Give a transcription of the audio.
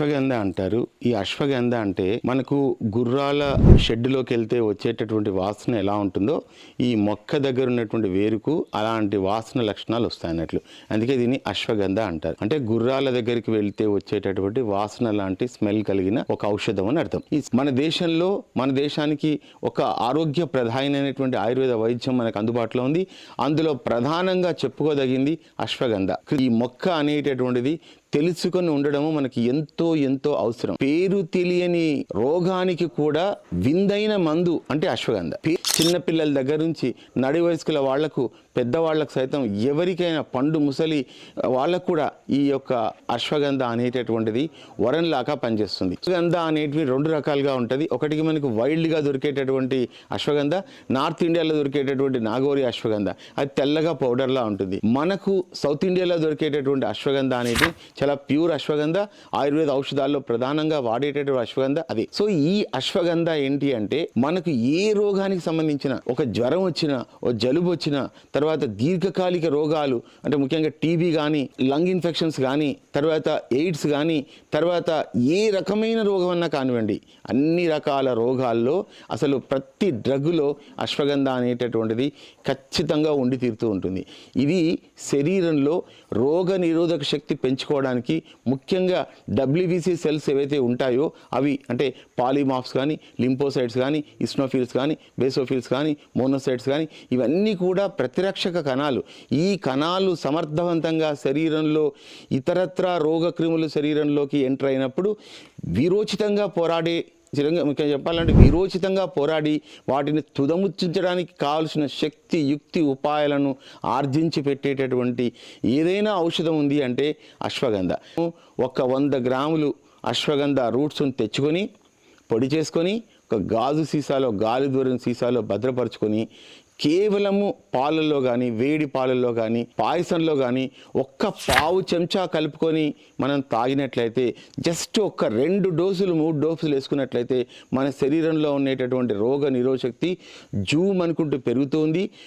అశ్వగంధ అంటారు. ఈ అశ్వగంధ అంటే మనకు గుర్రాల షెడ్డులోకి వెళ్తే వచ్చేటటువంటి వాసన ఎలా ఉంటుందో ఈ మొక్క దగ్గర ఉన్నటువంటి వేరుకు అలాంటి వాసన లక్షణాలు వస్తాయి అన్నట్లు. అందుకే దీన్ని అశ్వగంధ అంటారు. అంటే గుర్రాల దగ్గరికి వెళ్తే వచ్చేటటువంటి వాసన లాంటి స్మెల్ కలిగిన ఒక ఔషధం అని అర్థం. ఈ మన దేశంలో మన దేశానికి ఒక ఆరోగ్య ప్రధానమైనటువంటి ఆయుర్వేద వైద్యం మనకు అందుబాటులో ఉంది. అందులో ప్రధానంగా చెప్పుకోదగింది అశ్వగంధ. ఈ మొక్క అనేటటువంటిది తెలుసుకొని ఉండడము మనకి ఎంతో ఎంతో అవసరం. పేరు తెలియని రోగానికి కూడా విందైన మందు అంటే అశ్వగంధ. చిన్నపిల్లల దగ్గర నుంచి నడి వయస్కుల వాళ్ళకు పెద్దవాళ్ళకు సైతం ఎవరికైనా పండు ముసలి వాళ్ళకు కూడా ఈ యొక్క అశ్వగంధ అనేటటువంటిది వరంలాగా పనిచేస్తుంది. అశ్వగంధ అనేటివి రెండు రకాలుగా ఉంటుంది. ఒకటికి మనకు వైల్డ్గా దొరికేటటువంటి అశ్వగంధ నార్త్ ఇండియాలో దొరికేటటువంటి నాగోరి అశ్వగంధ. అది తెల్లగా పౌడర్లా ఉంటుంది. మనకు సౌత్ ఇండియాలో దొరికేటటువంటి అశ్వగంధ అనేది చాలా ప్యూర్ అశ్వగంధ. ఆయుర్వేద ఔషధాల్లో ప్రధానంగా వాడేటటువంటి అశ్వగంధ అది. సో ఈ అశ్వగంధ ఏంటి అంటే మనకు ఏ రోగానికి సంబంధించిన ఒక జ్వరం వచ్చిన ఒక జలుబు వచ్చిన తర్వాత దీర్ఘకాలిక రోగాలు అంటే ముఖ్యంగా టీబీ కానీ లంగ్ ఇన్ఫెక్షన్స్ కానీ తర్వాత ఎయిడ్స్ కానీ తర్వాత ఏ రకమైన రోగం అన్నా కానివ్వండి అన్ని రకాల రోగాల్లో అసలు ప్రతి డ్రగ్లో అశ్వగంధ అనేటటువంటిది ఖచ్చితంగా ఉండి తీరుతూ ఉంటుంది. ఇది శరీరంలో రోగ నిరోధక శక్తి పెంచుకోవడానికి ముఖ్యంగా డబ్ల్యూబీసీ సెల్స్ ఏవైతే ఉంటాయో అవి అంటే పాలిమాఫ్స్ కానీ లింపోసైడ్స్ కానీ ఇస్నోఫిల్స్ కానీ బేసోఫిల్స్ కానీ మోనోసైడ్స్ కానీ ఇవన్నీ కూడా ప్రతిరక్షక కణాలు. ఈ కణాలు సమర్థవంతంగా శరీరంలో ఇతరత్రా రోగక్రిములు శరీరంలోకి ఎంటర్ అయినప్పుడు విరోచితంగా పోరాడే చిరంగా చెప్పాలంటే విరోచితంగా పోరాడి వాటిని తుదముచ్చించడానికి కావలసిన శక్తి యుక్తి ఉపాయాలను ఆర్జించి పెట్టేటటువంటి ఏదైనా ఔషధం ఉంది అంటే అశ్వగంధ. ఒక వంద గ్రాములు అశ్వగంధ రూట్స్ని తెచ్చుకొని పొడి చేసుకొని ఒక గాజు సీసాలో గాలి దూరం సీసాలో భద్రపరుచుకొని కేవలము పాలల్లో కానీ వేడి పాలల్లో కానీ పాయసంలో కానీ ఒక్క పావు చెంచా కలుపుకొని మనం తాగినట్లయితే జస్ట్ ఒక్క రెండు డోసులు మూడు డోసులు వేసుకున్నట్లయితే మన శరీరంలో ఉండేటటువంటి రోగ నిరోధశక్తి జూమ్ అనుకుంటూ పెరుగుతుంది.